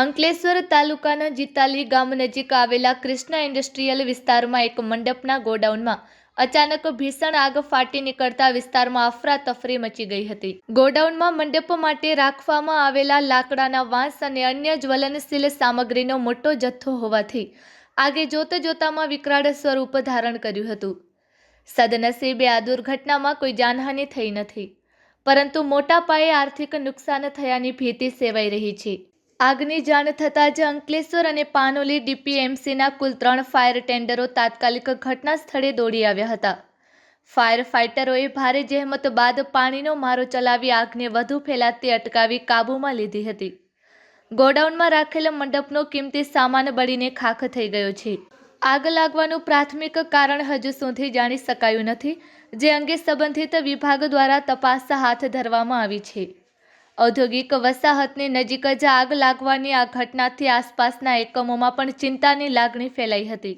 અંકલેશ્વર તાલુકાના જીતાલી ગામ નજીક આવેલા કૃષ્ણા ઇન્ડસ્ટ્રીયલ વિસ્તારમાં એક મંડપના ગોડાઉનમાં અચાનક ભીષણ આગ ફાટી નીકળતા વિસ્તારમાં અફરાતફરી મચી ગઈ હતી. ગોડાઉનમાં મંડપ માટે રાખવામાં આવેલા લાકડાના વાંસ અને અન્ય જ્વલનશીલ સામગ્રીનો મોટો જથ્થો હોવાથી આગે જોત જોતામાં વિકરાળ સ્વરૂપ ધારણ કર્યું હતું. સદનસીબે આ દુર્ઘટનામાં કોઈ જાનહાનિ થઈ નથી, પરંતુ મોટા પાયે આર્થિક નુકસાન થયાની ભીતિ સેવાઈ રહી છે. આગની જાણ થતાં જ અંકલેશ્વર અને પાનોલી ડીપીએમસીના કુલ ત્રણ ફાયર ટેન્ડરો તાત્કાલિક ઘટના સ્થળે દોડી આવ્યા હતા. ફાયર ફાઇટરોએ ભારે જહેમત બાદ પાણીનો મારો ચલાવી આગને વધુ ફેલાતી અટકાવી કાબૂમાં લીધી હતી. ગોડાઉનમાં રાખેલ મંડપનો કિંમતી સામાન બળીને ખાખ થઈ ગયો છે. આગ લાગવાનું પ્રાથમિક કારણ હજુ સુધી જાણી શકાયું નથી, જે અંગે સંબંધિત વિભાગ દ્વારા તપાસ હાથ ધરવામાં આવી છે. ઔદ્યોગિક વસાહતની નજીક જ આગ લાગવાની આ ઘટનાથી આસપાસના એકમોમાં પણ ચિંતાની લાગણી ફેલાઈ હતી.